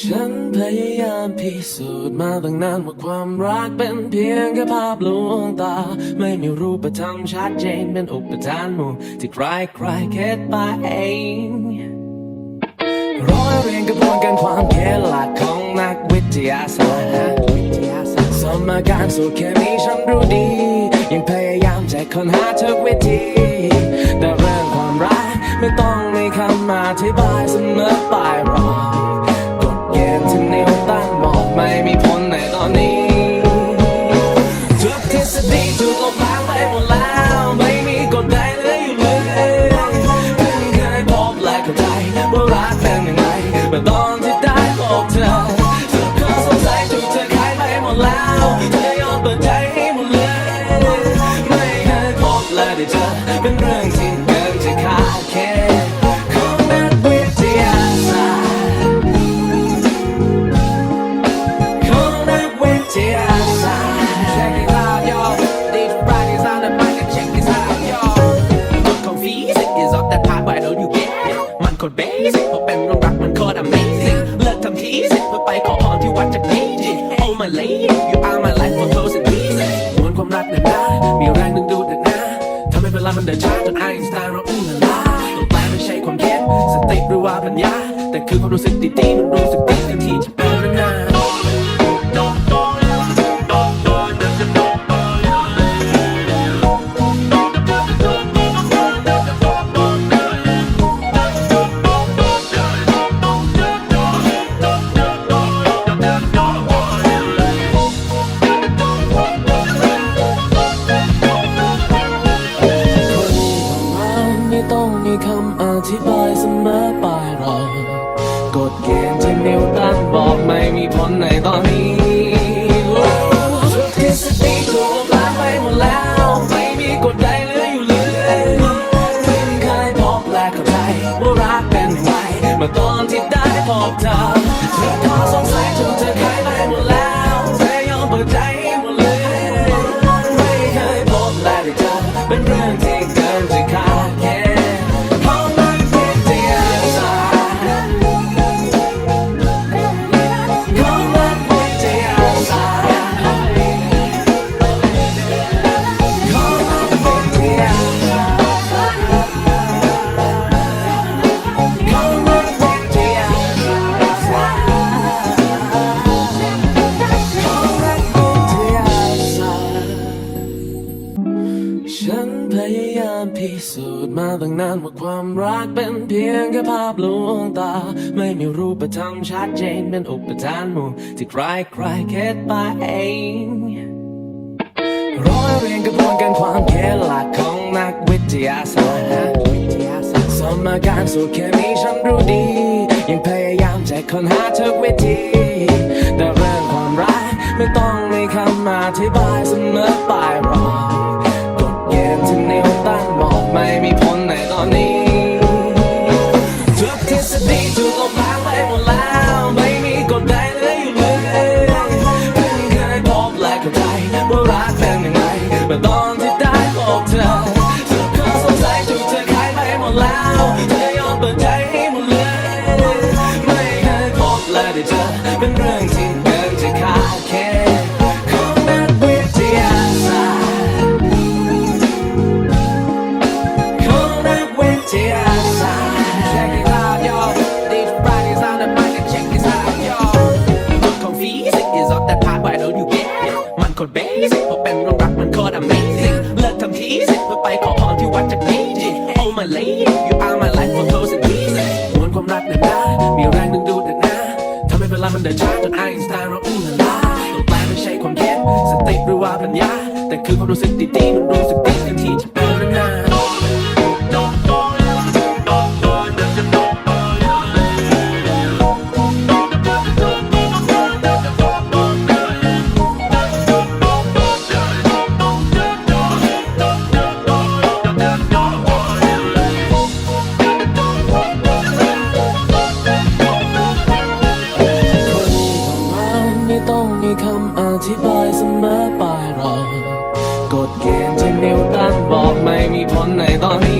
ฉันพยายามพิสูจน์มาตั้งนานว่าความรักเป็นเพียงแค่ภาพลวงตา ไม่มีรูปธรรมชัดเจนเป็นอุปทานหมู่ที่ใครใครๆคิดไปเองร้อยเรียงกระบวนการความคิดหลักของนักวิทยาศาสตร์สมการสูตรเคมีฉันรู้ดี ยังพยายามจะค้นหาทุกวิธี เจอเป็นเรื่องที่เกินจะคาดคิดของนักวิทยาศาสตร์ของนักวิทยาศาสตร์ Check it out, y'all. These Fridays on the mic and check this out, y'all. กฎของฟิสิกส์ is off that part why don't you get it มันโคตร basic พอเป็นเรื่องรักมันโคตร amazing เลิกทำทีสิเพื่อไปขอพรที่วัดจากนี้จิ Oh my lady you are my life for close and easy มวลความรักหนนะมีแรงดึง ลามันเดินช้าจนไอน์สไตน์เราอู้ละลาตัวแปลไม่ใช่ความคิดสติหรือว่าปัญญา แต่คือความรู้สึกดีๆมันรู้สึกดีทันที อกดาวเธอกข้อสงสัยจนเธอขายไปหมดแล้วแต่ยอมเปิดใจให้หมดเลยไม่เคยพบและได้เจอเป็นเรื่องที่ พิสูจน์มาตั้งนานว่าความรักเป็นเพียงแค่ภาพลวงตา ไม่มีรูปธรรมชัดเจนเป็นอุปทานหมู่ที่ใครใครๆคิดไปเองร้อยเรียงกระบวนการความคิดหลักของนักวิทยาศาสตร์สมการสูตรเคมีฉันรู้ดี ยังพยายามจะค้นหาทุกวิธีแต่เรื่องความรักไม่ต้องมีคำอธิบายเสมอไปหรอก นี้ทุกทฤษฎีถูกลบล้างไปหมดแล้ว ไม่มีกฎใดเหลืออยู่เลยเพิ่งเคยพบและเข้าใจว่ารักเป็นยังไงเมื่อตอนที่ได้พบเธอทุกข้อสงสัยถูกเธอขายไปหมดแล้วเธอยอมเปิดใจให้หมดเลย ไม่เคยพบและได้เจอเป็นเรื่อง lady you are my life for close and easy มวลความรักเดินนะมีแรงดึงดูดนั้นนะทำให้เวลามันเดินช้าจนไอน์สไตน์เราอู้ละลาตัวแปลไม่ใช่ความคิดสติหรือว่าปัญญา แต่คือความรู้สึกดีๆมันรู้สึกดีกันที่จะเป็นนาน ธิบายเสมอไปรอกฎเกณฑ์ที่นิวตันบอกไม่มีผลในตอนนี้